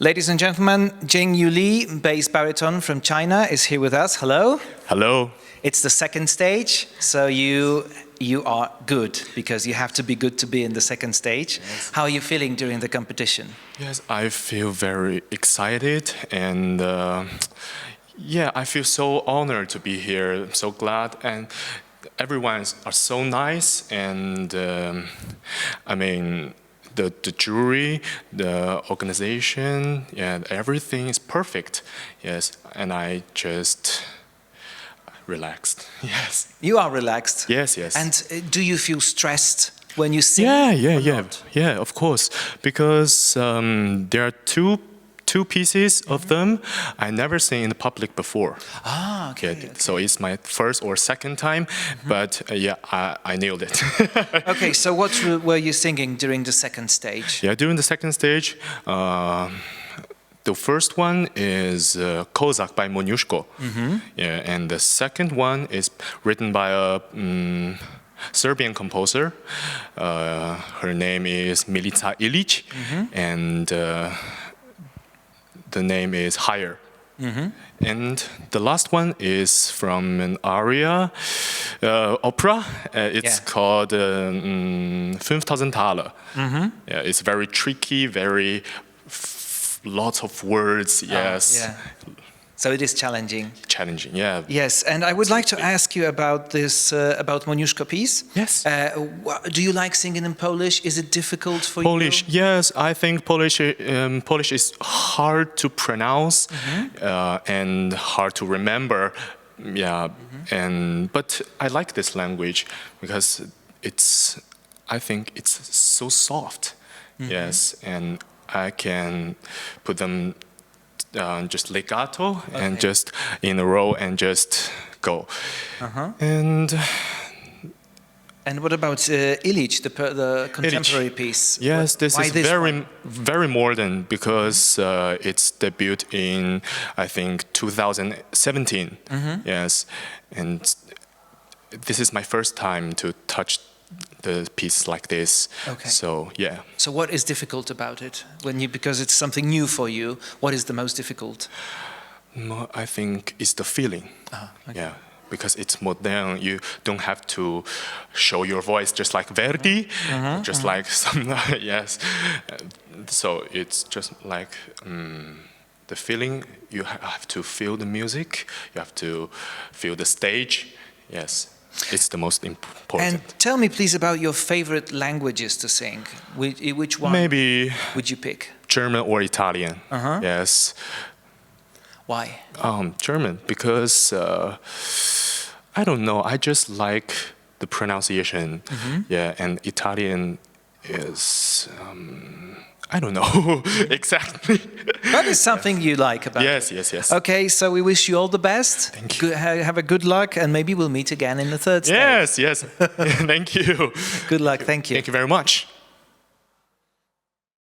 Ladies and gentlemen, Jing Yu Li, bass baritone from China, is here with us. Hello. Hello. It's the second stage, so you you are good because you have to be good to be in the second stage. Yes. How are you feeling during the competition? Yes, I feel very excited and uh, yeah, I feel so honored to be here. I'm so glad and everyone is- are so nice and um, I mean the, the jury, the organization, and everything is perfect. Yes, and I just relaxed. Yes. You are relaxed. Yes, yes. And uh, do you feel stressed when you sing? Yeah, yeah, yeah, not? yeah. Of course, because um, there are two two pieces of them I never seen in the public before. Ah, okay. Yeah, so it's my first or second time, but uh, yeah, I, I nailed it. Okay, so what w- were you singing during the second stage? yeah, during the second stage, uh, the first one is uh, Kozak by Moniuszko. Yeah, and the second one is written by a mm Serbian composer. Uh, her name is Milica Ilic, and uh, the name is Higher. And the last one is from an aria uh, opera. Uh, it's Yeah. called uh, mm, 5000 Thaler. Yeah, it's very tricky, very f- lots of words. Yes, Ah, Yeah. So it is challenging. challenging. Yeah. Yes, and I would like to ask you about this, uh, about Moniuszko piece. Yes. Uh, do you like singing in Polish? Is it difficult for Polish, you? Polish, yes, I think Polish um, Polish is hard to pronounce uh, and hard to remember. Yeah, and but I like this language because it's I think it's so soft. Yes, and I can put them uh, just legato and just in a row and just go. And And what about uh, Illich, the, the contemporary piece? Yes, What- this is this very, one? very modern because uh, it's debuted in, I think, 2017. Mm-hmm. Yes, and this is my first time to touch the piece like this. Okay. So yeah, So what is difficult about it? When you because it's something new for you, what is the most difficult? No, I think it's the feeling. Ah, okay. Yeah. Because it's modern, you don't have to show your voice just like Verdi, Mm-hmm. just like some yes. So it's just like um, the feeling. You have to feel the music. You have to feel the stage. Yes, it's the most important. And tell me please about your favorite languages to sing. Which, which one Maybe would you pick? German or Italian. Uh-huh. Yes. Why? Um, German because uh, I don't know. I just like the pronunciation. Yeah, and Italian is um, I don't know exactly. That is something you like about it. yes, yes, yes. Okay, so we wish you all the best. Thank you. Good, have a good luck, and maybe we'll meet again in the third stage. Yes, yes. Thank you. Good luck. Thank you. Thank you very much.